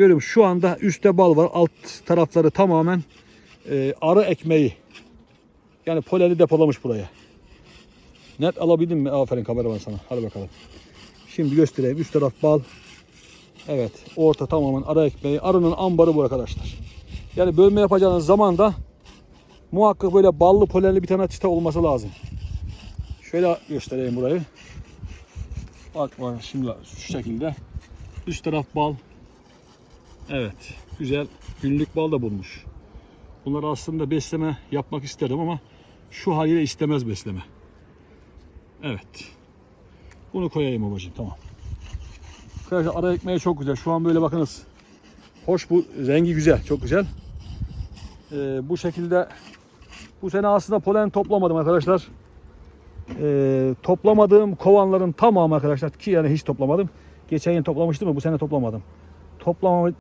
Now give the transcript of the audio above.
Görüyorum şu anda üstte bal var. Alt tarafları tamamen e, arı ekmeği. Yani poleni depolamış buraya. Net alabildim mi? Aferin kameraman sana. Hadi bakalım. Şimdi göstereyim. Üst taraf bal. Evet. Orta tamamen arı ekmeği. Arının ambarı bu arkadaşlar. Yani bölme yapacağınız zaman da muhakkak böyle ballı polenli bir tane çıta olması lazım. Şöyle göstereyim burayı. Bak bak şimdi şu şekilde. Üst taraf bal. Evet. Güzel günlük bal da bulmuş. Bunları aslında besleme yapmak isterim ama şu haliyle istemez besleme. Evet. Bunu koyayım babacığım tamam. Arkadaşlar ara ekmeği çok güzel. Şu an böyle bakınız. Hoş bu rengi güzel. Çok güzel. Ee, bu şekilde bu sene aslında polen toplamadım arkadaşlar. Ee, toplamadığım kovanların tamamı arkadaşlar ki yani hiç toplamadım. Geçen yıl toplamıştım ama bu sene toplamadım. Toplama,